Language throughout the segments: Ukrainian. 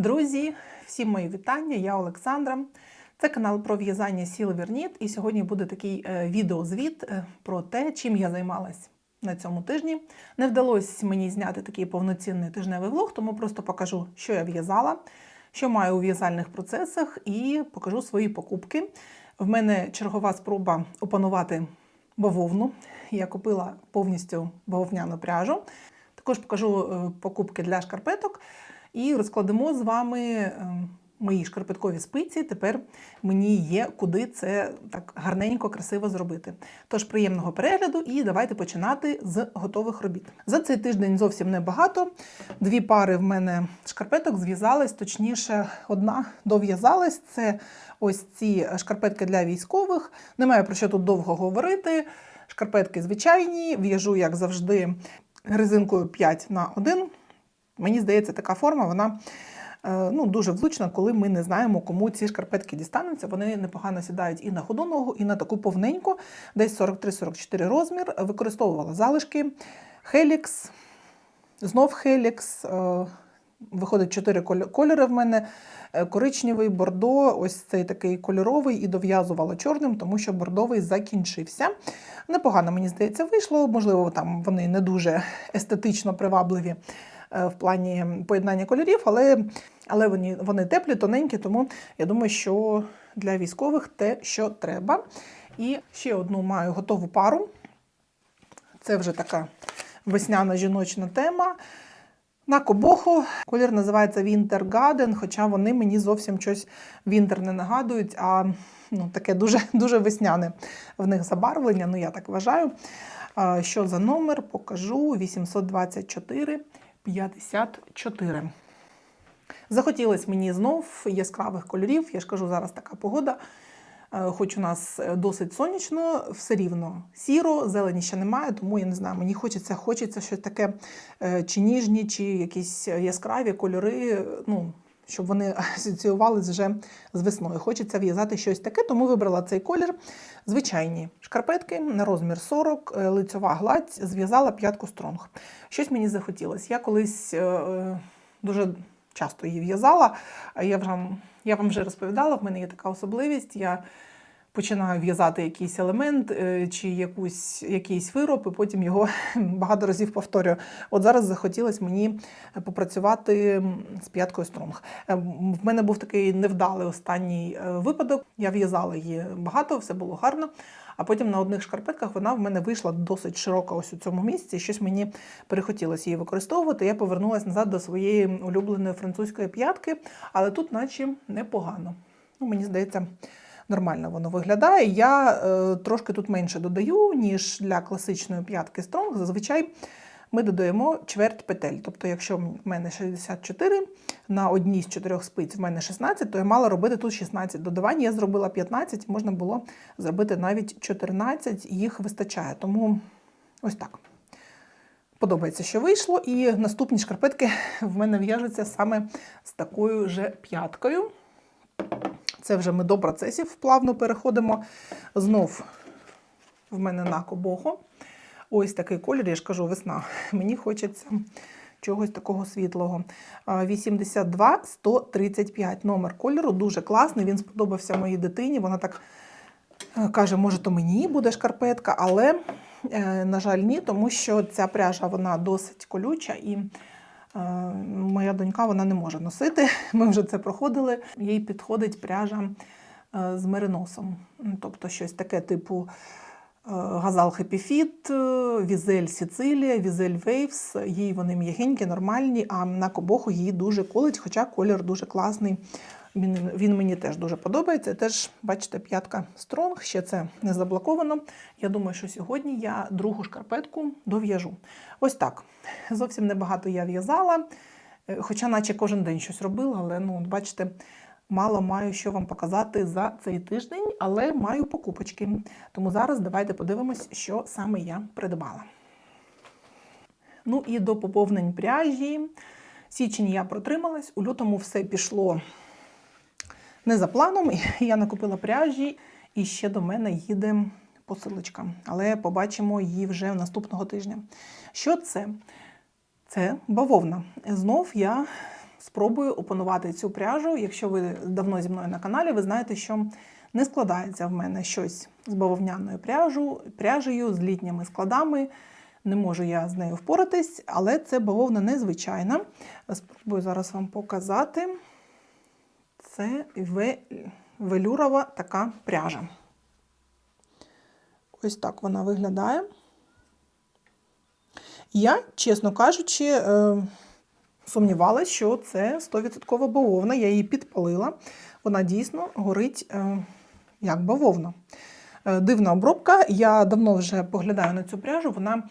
Друзі, всім мої вітання. Я Олександра. Це канал про в'язання сіл Верніт. І сьогодні буде такий е, відеозвіт е, про те, чим я займалась на цьому тижні. Не вдалося мені зняти такий повноцінний тижневий влог, тому просто покажу, що я в'язала, що маю у в'язальних процесах, і покажу свої покупки. В мене чергова спроба опанувати бавовну. Я купила повністю бавовняну пряжу. Також покажу е, покупки для шкарпеток і розкладемо з вами е, мої шкарпеткові спиці. Тепер мені є куди це так гарненько, красиво зробити. Тож приємного перегляду і давайте починати з готових робіт. За цей тиждень зовсім небагато. Дві пари в мене шкарпеток зв'язались, точніше, одна дов'язалась. Це ось ці шкарпетки для військових. Немає про що тут довго говорити. Шкарпетки звичайні, в'яжу, як завжди, резинкою 5 на 1. Мені здається, така форма вона е, ну, дуже влучна, коли ми не знаємо, кому ці шкарпетки дістануться. Вони непогано сідають і на ходу ногу, і на таку повненьку, десь 43-44 розмір. Використовувала залишки Helix, знов Helix. е, Виходить чотири кольори в мене: Е, коричневий, бордо, ось цей такий кольоровий, і дов'язувала чорним, тому що бордовий закінчився. Непогано, мені здається, вийшло. Можливо, там вони не дуже естетично привабливі в плані поєднання кольорів, але, але вони, вони теплі, тоненькі, тому я думаю, що для військових те, що треба. І ще одну маю готову пару. Це вже така весняна жіночна тема. На кобоху колір називається Winter Garden, хоча вони мені зовсім щось Winter не нагадують, а ну, таке дуже, дуже весняне в них забарвлення, ну я так вважаю. Що за номер? Покажу 824 54. Захотілося мені знов яскравих кольорів. Я ж кажу, зараз така погода. Е, Хоч у нас е, досить сонячно, все рівно сіро, зелені ще немає, тому я не знаю, мені хочеться, хочеться щось таке е, чи ніжні, чи якісь яскраві кольори, ну, щоб вони асоціювалися вже з весною. Хочеться в'язати щось таке, тому вибрала цей колір. Звичайні шкарпетки на розмір 40, е, лицьова гладь, зв'язала п'ятку стронг. Щось мені захотілося. Я колись е, е, дуже часто її в'язала. Я вам, я вам вже розповідала, в мене є така особливість. Я починаю в'язати якийсь елемент е, чи якусь, якийсь вироб, і потім його багато разів повторюю. От зараз захотілося мені попрацювати з п'яткою стронг. Е, В мене був такий невдалий останній е, випадок. Я в'язала її багато, все було гарно. А потім на одних шкарпетках вона в мене вийшла досить широко ось у цьому місці. Щось мені перехотілося її використовувати. Я повернулася назад до своєї улюбленої французької п'ятки, але тут, наче, непогано. Ну, мені здається, нормально воно виглядає. Я е, трошки тут менше додаю, ніж для класичної п'ятки Strong. Зазвичай ми додаємо чверть петель. Тобто, якщо в мене 64 на одній з чотирьох спиць в мене 16, то я мала робити тут 16 додавань. Я зробила 15, можна було зробити навіть 14, їх вистачає. Тому ось так. Подобається, що вийшло, і наступні шкарпетки в мене в'яжуться саме з такою же п'яткою. Це вже ми до процесів плавно переходимо. Знов в мене на кобохо. Ось такий колір, я ж кажу, весна. Мені хочеться чогось такого світлого. А, 82 135 номер кольору, дуже класний. Він сподобався моїй дитині. Вона так е, каже, може, то мені буде шкарпетка, але, е, на жаль, ні, тому що ця пряжа вона досить колюча і. Е, Моя донька вона не може носити. Ми вже це проходили. Їй підходить пряжа е, з мериносом. Тобто щось таке типу Газал е, Візель Сіцилія, Візель Вейвс. Їй вони м'ягенькі, нормальні, а на кобоху її дуже колить, хоча колір дуже класний. Він, він мені теж дуже подобається. Теж, бачите, п'ятка стронг, ще це не заблоковано. Я думаю, що сьогодні я другу шкарпетку дов'яжу. Ось так. Зовсім небагато я в'язала, е, хоча наче кожен день щось робила, але ну, бачите, мало маю що вам показати за цей тиждень, але маю покупочки. Тому зараз давайте подивимось, що саме я придбала. Ну і до поповнень пряжі. Січень я протрималась, у лютому все пішло не за планом. Я накупила пряжі, і ще до мене їде посилочка. Але побачимо її вже наступного тижня. Що це? Це бавовна. Знов я спробую опанувати цю пряжу. Якщо ви давно зі мною на каналі, ви знаєте, що не складається в мене щось з бавовняною пряжу, пряжею, з літніми складами. Не можу я з нею впоратись, але це бавовна незвичайна. Спробую зараз вам показати. Це велюрова така пряжа. Ось так вона виглядає. Я, чесно кажучи, е, сумнівалася, що це 100% бавовна. Я її підпалила. Вона дійсно горить е, як бавовна. Е, Дивна обробка. Я давно вже поглядаю на цю пряжу. Вона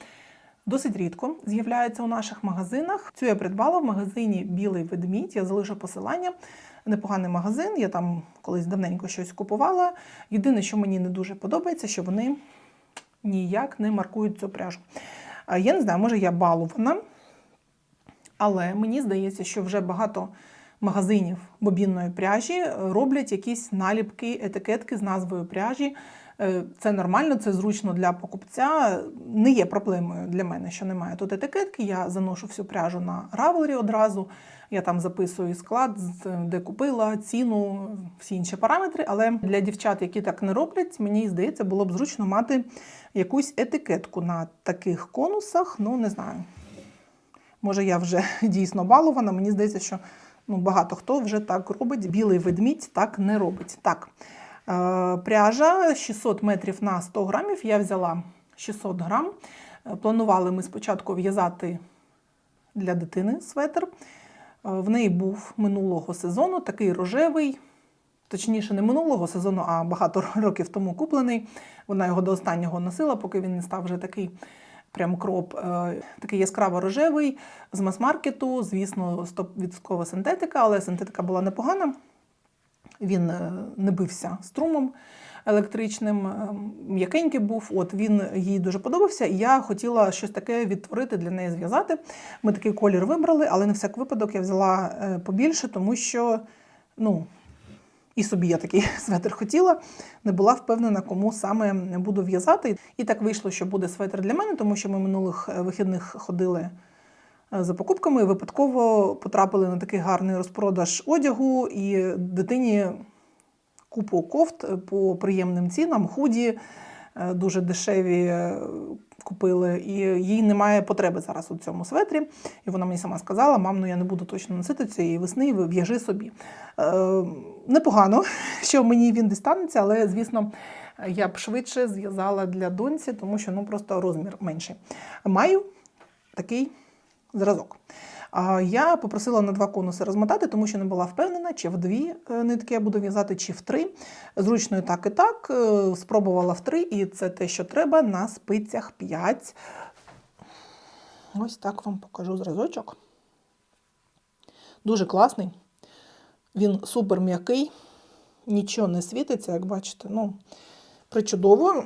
досить рідко з'являється у наших магазинах. Цю я придбала в магазині Білий ведмідь. Я залишу посилання. Непоганий магазин. Я там колись давненько щось купувала. Єдине, що мені не дуже подобається, що вони ніяк не маркують цю пряжу. Я не знаю, може я балована, але мені здається, що вже багато магазинів бобінної пряжі роблять якісь наліпки, етикетки з назвою пряжі. Е, Це нормально, це зручно для покупця. Не є проблемою для мене, що немає тут етикетки. Я заношу всю пряжу на Ravelry одразу. Я там записую склад, де купила, ціну, всі інші параметри. Але для дівчат, які так не роблять, мені здається, було б зручно мати якусь етикетку на таких конусах. Ну, не знаю. Може, я вже дійсно балована. Мені здається, що ну, багато хто вже так робить. Білий ведмідь так не робить. Так, пряжа 600 метрів на 100 грамів. Я взяла 600 грам. Е, Планували ми спочатку в'язати для дитини светр. Е, В неї був минулого сезону такий рожевий, точніше, не минулого сезону, а багато років тому куплений. Вона його до останнього носила, поки він не став вже такий прям кроп, е, такий яскраво рожевий з мас-маркету. Звісно, 100% синтетика, але синтетика була непогана. Він е, не бився струмом електричним, е, м'якенький був. От він їй дуже подобався, і я хотіла щось таке відтворити для неї зв'язати. Ми такий колір вибрали, але на всяк випадок я взяла е, побільше, тому що ну, і собі я такий светр хотіла, не була впевнена, кому саме буду в'язати. І так вийшло, що буде светр для мене, тому що ми минулих вихідних ходили за покупками. Випадково потрапили на такий гарний розпродаж одягу, і дитині купу кофт по приємним цінам, худі е, дуже дешеві е, купили, і їй немає потреби зараз у цьому светрі. І вона мені сама сказала: мам, ну я не буду точно носити цієї весни, в'яжи собі. Е, непогано, що мені він дістанеться, але звісно. Я б швидше зв'язала для доньці, тому що ну просто розмір менший. Маю такий зразок. Я попросила на два конуси розмотати, тому що не була впевнена, чи в дві е, нитки я буду в'язати, чи в три. Зручно і так і так. Е, Спробувала в три, і це те, що треба на спицях 5. Ось так вам покажу зразочок. Дуже класний. Він супер м'який, нічого не світиться, як бачите. Ну, причудово.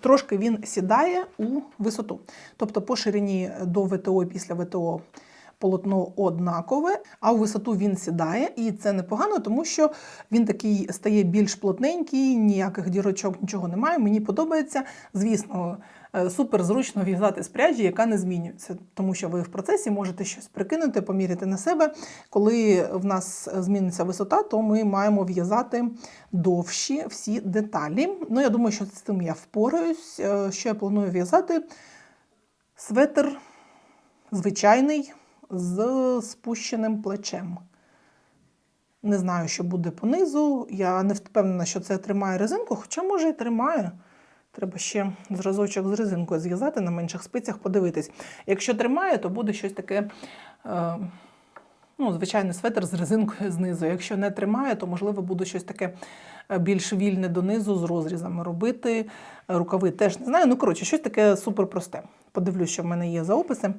Трошки він сідає у висоту. Тобто по ширині до ВТО і після ВТО полотно однакове, а у висоту він сідає, і це непогано, тому що він такий стає більш плотненький, ніяких дірочок, нічого немає. Мені подобається. Звісно, супер зручно в'язати з яка не змінюється, тому що ви в процесі можете щось прикинути, поміряти на себе. Коли в нас зміниться висота, то ми маємо в'язати довші всі деталі. Ну, я думаю, що з цим я впораюсь. Е, Що я планую в'язати? Светр звичайний з спущеним плечем. Не знаю, що буде понизу. Я не впевнена, що це тримає резинку, хоча, може, і тримає. Треба ще зразочок з резинкою зв'язати на менших спицях, подивитись. Якщо тримає, то буде щось таке, е, ну, звичайний светр з резинкою знизу. Якщо не тримає, то можливо буде щось таке е, більш вільне донизу з розрізами робити. Рукави теж не знаю. Ну, коротше, щось таке супер просте. Подивлюсь, що в мене є за описи.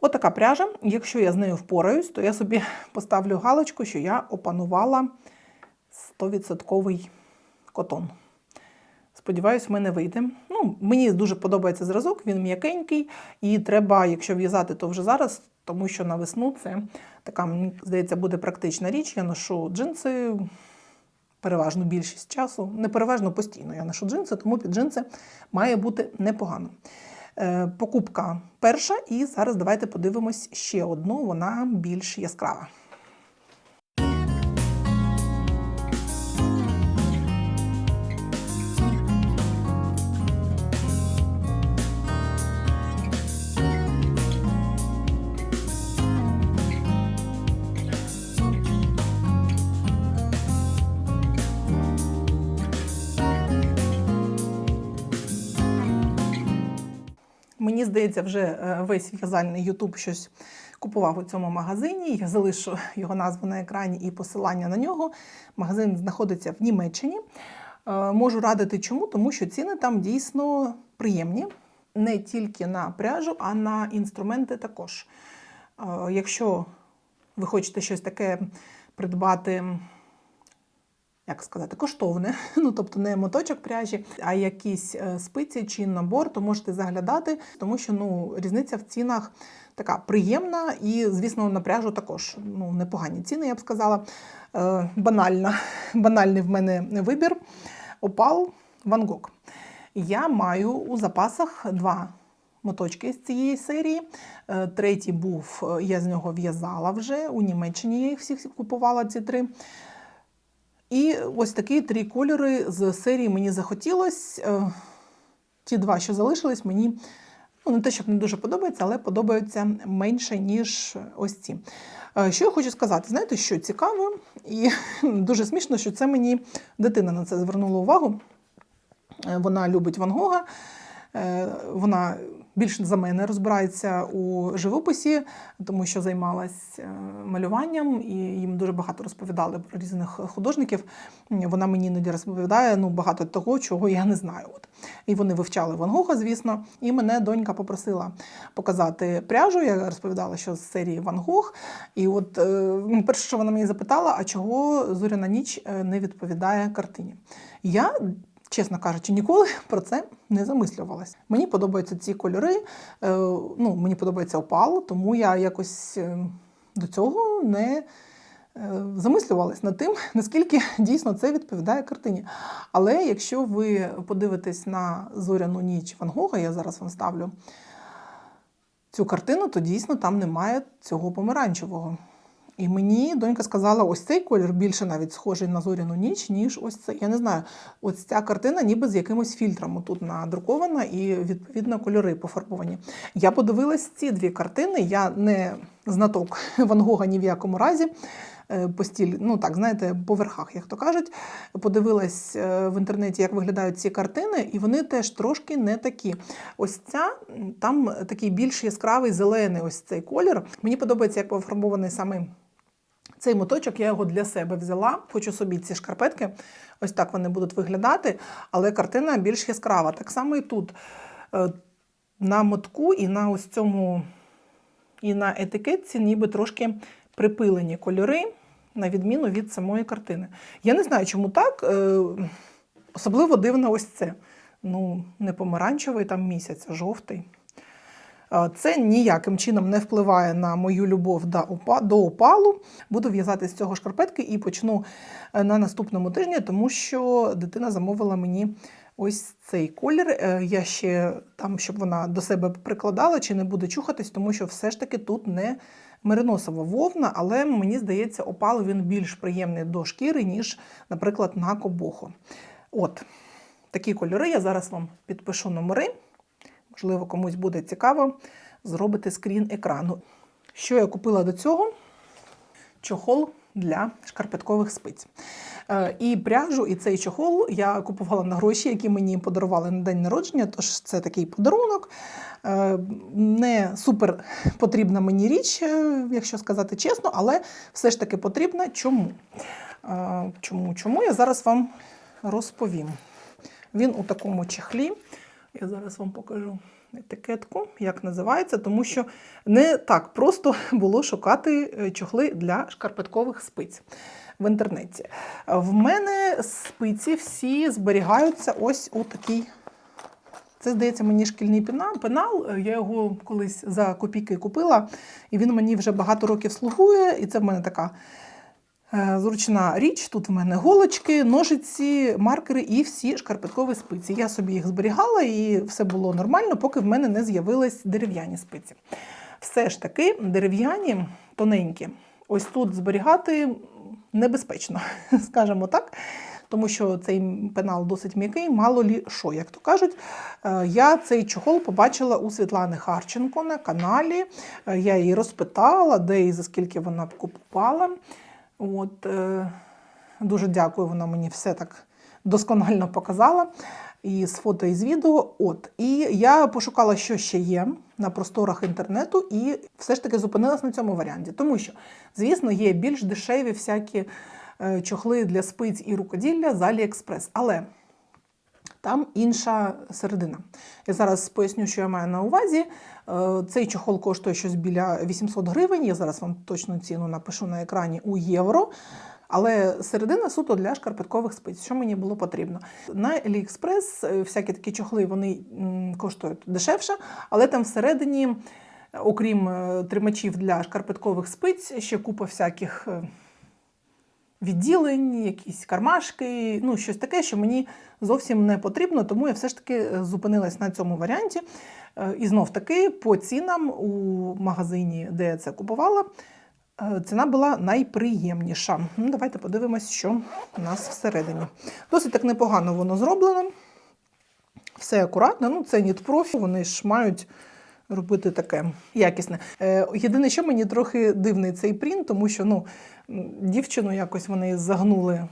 Отака пряжа. Якщо я з нею впораюсь, то я собі поставлю галочку, що я опанувала 100% котон. Сподіваюсь, в мене вийде. Ну, мені дуже подобається зразок, він м'якенький, і треба, якщо в'язати, то вже зараз, тому що на весну це така, мені здається, буде практична річ. Я ношу джинси переважну більшість часу. Не переважно постійно я ношу джинси, тому під джинси має бути непогано. Е, Покупка перша, і зараз давайте подивимось ще одну, вона більш яскрава. Мені здається, вже е, весь в'язальний Ютуб щось купував у цьому магазині. Я залишу його назву на екрані і посилання на нього. Магазин знаходиться в Німеччині. Е, Можу радити чому, тому що ціни там дійсно приємні. Не тільки на пряжу, а на інструменти також. Е, Якщо ви хочете щось таке придбати як сказати, коштовне, ну тобто не моточок пряжі, а якісь е, спиці чи набор, то можете заглядати, тому що ну різниця в цінах така приємна, і, звісно, на пряжу також ну, непогані ціни, я б сказала. Е, банальна, банальний в мене вибір. Опал Van Gogh. Я маю у запасах два моточки з цієї серії. Е, Третій був, я з нього в'язала вже. У Німеччині я їх всіх купувала, ці три. І ось такі три кольори з серії мені захотілось. Е, Ті два, що залишились, мені ну, не те, щоб не дуже подобається, але подобаються менше, ніж ось ці. Е, Що я хочу сказати, знаєте, що цікаво, і дуже смішно, що це мені дитина на це звернула увагу. Е, Вона любить Ван Гога. Вона більше за мене розбирається у живописі, тому що займалась е, малюванням, і їм дуже багато розповідали про різних художників. Вона мені іноді розповідає ну, багато того, чого я не знаю. От. І вони вивчали Ван Гога, звісно. І мене донька попросила показати пряжу. Я розповідала, що з серії Ван Гог. І от е, перше, що вона мені запитала, а чого Зоряна ніч е, не відповідає картині. Я чесно кажучи, ніколи про це не замислювалась. Мені подобаються ці кольори, е, ну, мені подобається опал, тому я якось е, до цього не е, замислювалась над тим, наскільки дійсно це відповідає картині. Але якщо ви подивитесь на зоряну ніч Ван Гога, я зараз вам ставлю цю картину, то дійсно там немає цього помаранчевого. І мені донька сказала, ось цей колір більше навіть схожий на зоряну ніч, ніж ось цей. Я не знаю, ось ця картина ніби з якимось фільтром тут надрукована і відповідно кольори пофарбовані. Я подивилась ці дві картини. Я не знаток Ван Гога ні в якому разі. е, По стіль, ну так, знаєте, по верхах, як то кажуть. Подивилась е, в інтернеті, як виглядають ці картини, і вони теж трошки не такі. Ось ця там такий більш яскравий зелений ось цей колір. Мені подобається, як пофарбований саме цей моточок я його для себе взяла. Хочу собі ці шкарпетки. Ось так вони будуть виглядати, але картина більш яскрава. Так само і тут Е, на мотку і на ось цьому і на етикетці ніби трошки припилені кольори, на відміну від самої картини. Я не знаю, чому так. Е, Особливо дивно ось це. Ну, не помаранчевий там місяць, а жовтий. Це ніяким чином не впливає на мою любов до опалу. Буду в'язати з цього шкарпетки і почну е, на наступному тижні, тому що дитина замовила мені ось цей колір. Е, Я ще там, щоб вона до себе прикладала чи не буде чухатись, тому що все ж таки тут не мериносова вовна, але мені здається, опал він більш приємний до шкіри, ніж, наприклад, на кобоху. От такі кольори. Я зараз вам підпишу номери. Можливо, комусь буде цікаво зробити скрін екрану. Що я купила до цього? Чохол для шкарпеткових спиць. Е, І пряжу, і цей чохол я купувала на гроші, які мені подарували на день народження. Тож це такий подарунок. Е, Не супер потрібна мені річ, е, якщо сказати чесно, але все ж таки потрібна. Чому? Чому? Чому я зараз вам розповім. Він у такому чехлі. Я зараз вам покажу етикетку, як називається, тому що не так просто було шукати е, чохли для шкарпеткових спиць в інтернеті. В мене спиці всі зберігаються ось у такій. Це, здається, мені шкільний пенал. Е, Я його колись за копійки купила, і він мені вже багато років слугує. І це в мене така Зручна річ, тут в мене голочки, ножиці, маркери і всі шкарпеткові спиці. Я собі їх зберігала і все було нормально, поки в мене не з'явились дерев'яні спиці. Все ж таки, дерев'яні, тоненькі, ось тут зберігати небезпечно, скажімо так. Тому що цей пенал досить м'який, мало лі що, як то кажуть. Е, Я цей чохол побачила у Світлани Харченко на каналі. Е, Я її розпитала, де і за скільки вона купувала. От, е, дуже дякую, вона мені все так досконально показала. І з фото, і з відео. От. І я пошукала, що ще є на просторах інтернету, і все ж таки зупинилась на цьому варіанті. Тому що, звісно, є більш дешеві всякі е, чохли для спиць і рукоділля з Aliexpress. Але там інша середина. Я зараз поясню, що я маю на увазі. Е, Цей чохол коштує щось біля 800 гривень. Я зараз вам точну ціну напишу на екрані у євро. Але середина суто для шкарпеткових спиць, що мені було потрібно. На AliExpress е, всякі такі чохли вони коштують дешевше, але там всередині, е, окрім тримачів для шкарпеткових спиць, ще купа всяких відділень, якісь кармашки, ну щось таке, що мені зовсім не потрібно, тому я все ж таки е, зупинилась на цьому варіанті. Е, І знов таки по цінам у магазині, де я це купувала, е, ціна була найприємніша. Ну, давайте подивимось, що у нас всередині. Досить так непогано воно зроблено. Все акуратно. Ну, це Нітпрофі, вони ж мають робити таке якісне. Е, єдине, що мені трохи дивний цей принт, тому що ну, дівчину якось вони загнули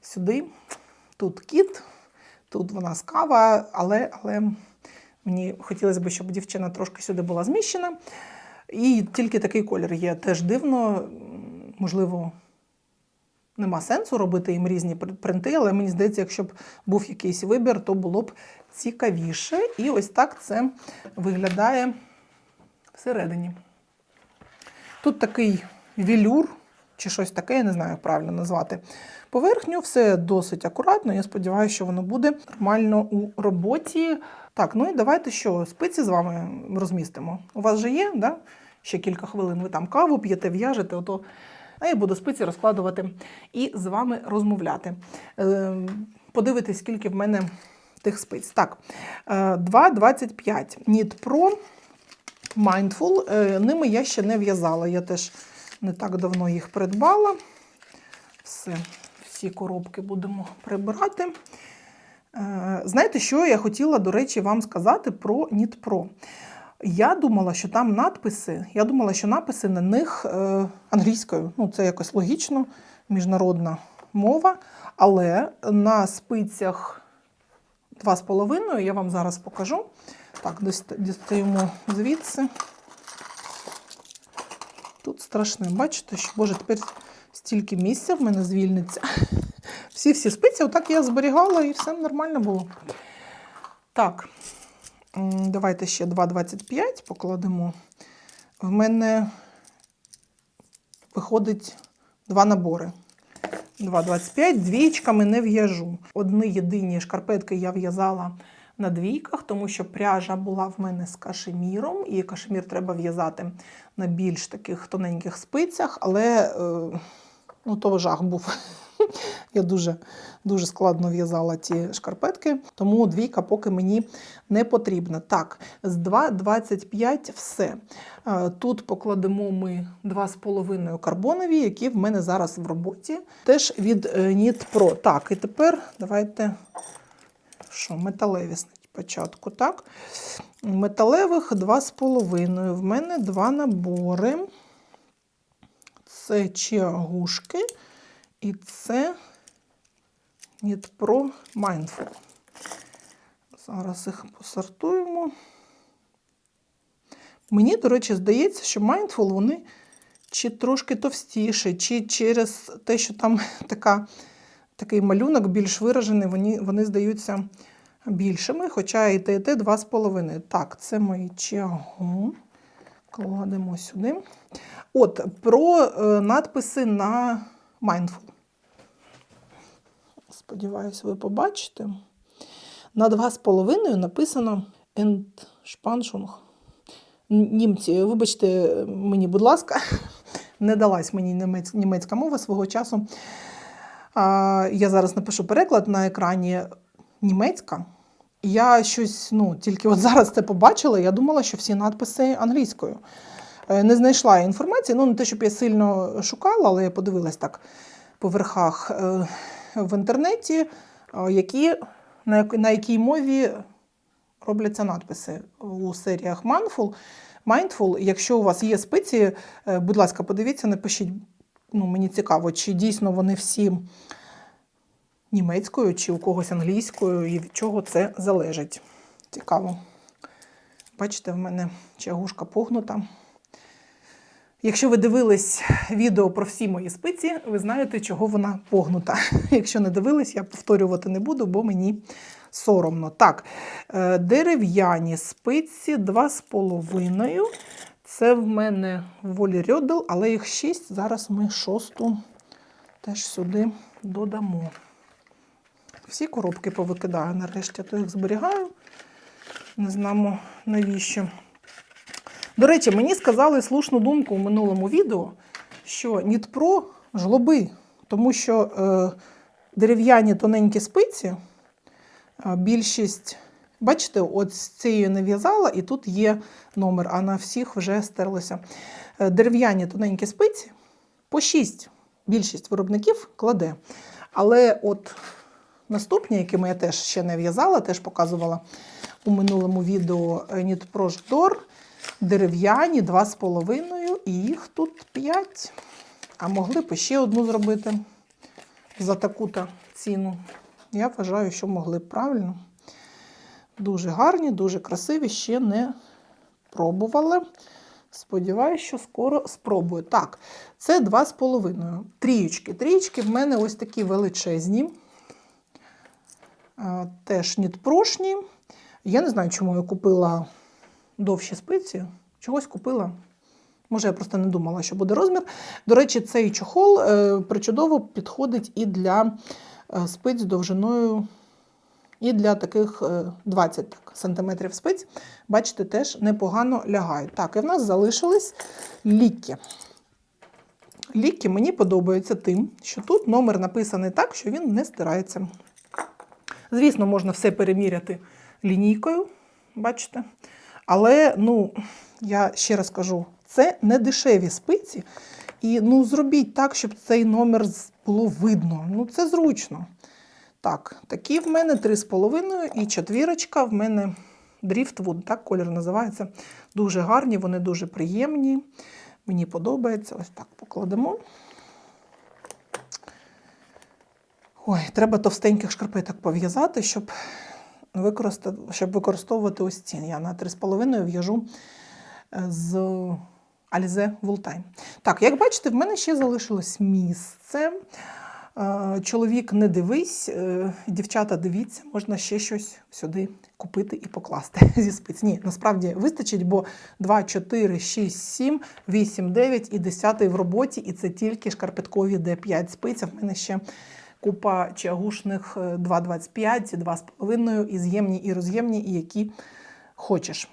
сюди. Тут кіт, тут вона з але, але мені хотілося б, щоб дівчина трошки сюди була зміщена. І тільки такий колір є. Теж дивно, можливо, нема сенсу робити їм різні принти, але мені здається, якщо б був якийсь вибір, то було б цікавіше. І ось так це виглядає всередині. Тут такий вілюр чи щось таке, я не знаю, як правильно назвати. Поверхню все досить акуратно. Я сподіваюся, що воно буде нормально у роботі. Так, ну і давайте що, спиці з вами розмістимо. У вас же є, да? ще кілька хвилин. Ви там каву п'єте, в'яжете, ото. А я буду спиці розкладувати і з вами розмовляти. Е, Подивитись, скільки в мене тих спиць. Так, е, 2,25. Knit Pro Mindful. Е, Ними я ще не в'язала. Я теж не так давно їх придбала. Все, всі коробки будемо прибирати. Е, Знаєте, що я хотіла, до речі, вам сказати про Knit Pro? Я думала, що там надписи, я думала, що написи на них е, англійською. Ну, це якось логічно, міжнародна мова. Але на спицях 2,5 я вам зараз покажу. Так, дістаємо звідси. Тут страшне, бачите, що Боже, тепер стільки місця в мене звільниться. Всі-всі спиці, отак я зберігала і все нормально було. Так, давайте ще 2,25 покладемо. В мене виходить два набори. 2,25, двічками не в'яжу. Одні єдині шкарпетки я в'язала на двійках, тому що пряжа була в мене з кашеміром, і кашемір треба в'язати на більш таких тоненьких спицях, але е, ну, то жах був. Я дуже, дуже складно в'язала ті шкарпетки, тому двійка поки мені не потрібна. Так, з 2,25 все. Е, Тут покладемо ми 2,5 карбонові, які в мене зараз в роботі. Теж від е, Knit. Так, і тепер давайте що, металеві спочатку. так? Металевих 2,5. В мене два набори. Це чиагушки. І це Pro Mindful. Зараз їх посортуємо. Мені, до речі, здається, що Mindful вони чи трошки товстіші, чи через те, що там така, такий малюнок більш виражений, вони, вони здаються більшими, хоча і те, і те 2,5. Так, це мої чагу. Кладемо сюди. От, про е, надписи на Mindful. Сподіваюсь, ви побачите. На 2,5 написано Entspannung. Німці, вибачте мені, будь ласка, не далась мені німець- німецька мова свого часу. Я зараз напишу переклад на екрані німецька. Я щось, ну, тільки от зараз це побачила, я думала, що всі надписи англійською. Е, Не знайшла інформації, ну не те, щоб я сильно шукала, але я подивилась так по верхах е, в інтернеті, е, які, на, на якій мові робляться надписи у серіях Mindful. Mindful. Якщо у вас є спиці, е, будь ласка, подивіться, напишіть. Ну, мені цікаво, чи дійсно вони всі німецькою, чи у когось англійською, і від чого це залежить. Цікаво. Бачите, в мене чагушка погнута. Якщо ви дивились відео про всі мої спиці, ви знаєте, чого вона погнута. Якщо не дивились, я повторювати не буду, бо мені соромно. Так, е, дерев'яні спиці 2,5. Це в мене волі Рьодл, але їх 6. Зараз ми шосту теж сюди додамо. Всі коробки повикидаю нарешті, то їх зберігаю. Не знаємо навіщо. До речі, мені сказали слушну думку у минулому відео, що Нітпро жлоби, тому що е, дерев'яні тоненькі спиці, е, більшість, бачите, от з цією не в'язала, і тут є номер, а на всіх вже стерлося. Е, дерев'яні тоненькі спиці по 6 більшість виробників кладе. Але от наступні, якими я теж ще не в'язала, теж показувала у минулому відео Нітпро Ждор, дерев'яні 2,5, і їх тут 5. А могли б ще одну зробити за таку-то ціну. Я вважаю, що могли б правильно. Дуже гарні, дуже красиві, ще не пробувала. Сподіваюсь, що скоро спробую. Так, це 2,5. Трієчки. Трієчки в мене ось такі величезні. Теж нітпрошні. Я не знаю, чому я купила довші спиці. Чогось купила. Може, я просто не думала, що буде розмір. До речі, цей чохол е, причудово підходить і для е, спиць довжиною, і для таких е, 20 так, сантиметрів спиць. Бачите, теж непогано лягають. Так, і в нас залишились ліки. Ліки мені подобаються тим, що тут номер написаний так, що він не стирається. Звісно, можна все переміряти лінійкою, бачите. Але, ну, я ще раз кажу, це не дешеві спиці. І ну, зробіть так, щоб цей номер було видно. Ну, це зручно. Так, такі в мене 3,5 і четвірочка в мене Driftwood, так колір називається. Дуже гарні, вони дуже приємні. Мені подобається. Ось так покладемо. Ой, треба товстеньких шкарпеток пов'язати, щоб, використати, щоб використовувати ось ці. Я на 3,5 в'яжу е, з Alize Wooltime. Так, як бачите, в мене ще залишилось місце. Е, Чоловік не дивись, е, дівчата дивіться, можна ще щось сюди купити і покласти зі спиць. Ні, насправді вистачить, бо 2, 4, 6, 7, 8, 9 і 10 в роботі, і це тільки шкарпеткові, де 5 спиць. А в мене ще купа чагушних е, 2,25, 2,5, і з'ємні, і роз'ємні, і які хочеш.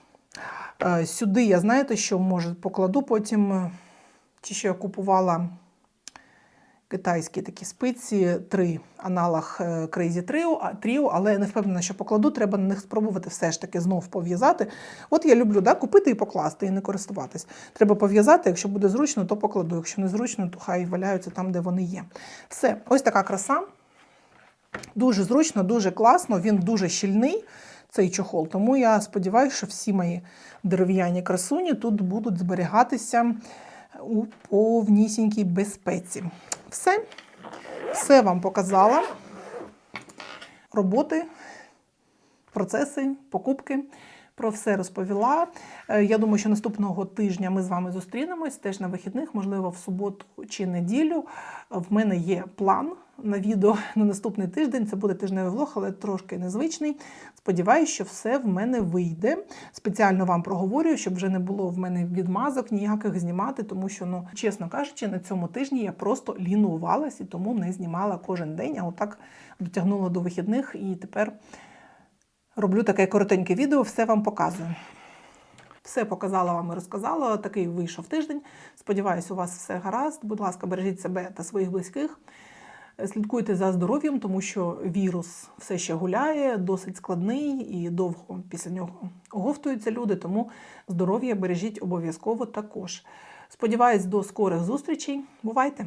Е, Сюди я знаєте, що може покладу потім, чи ті, що я купувала китайські такі спиці, три аналог е, Crazy Trio, Trio, але не впевнена, що покладу, треба на них спробувати все ж таки знов пов'язати. От я люблю да, купити і покласти, і не користуватись. Треба пов'язати, якщо буде зручно, то покладу. Якщо не зручно, то хай валяються там, де вони є. Все, ось така краса. Дуже зручно, дуже класно, він дуже щільний, цей чохол. Тому я сподіваюся, що всі мої дерев'яні красуні тут будуть зберігатися у повнісінькій безпеці. Все, все вам показала. Роботи, процеси, покупки. Про все розповіла. Е, Я думаю, що наступного тижня ми з вами зустрінемось теж на вихідних, можливо, в суботу чи неділю. В мене є план на відео на наступний тиждень. Це буде тижневий влог, але трошки незвичний. Сподіваюсь, що все в мене вийде. Спеціально вам проговорюю, щоб вже не було в мене відмазок ніяких знімати, тому що, ну, чесно кажучи, на цьому тижні я просто лінувалась і тому не знімала кожен день, а отак дотягнула до вихідних і тепер роблю таке коротеньке відео, все вам показую. Все показала вам і розказала. Такий вийшов тиждень. Сподіваюсь, у вас все гаразд. Будь ласка, бережіть себе та своїх близьких. Слідкуйте за здоров'ям, тому що вірус все ще гуляє, досить складний і довго після нього оговтуються люди. Тому здоров'я бережіть обов'язково також. Сподіваюсь, до скорих зустрічей. Бувайте!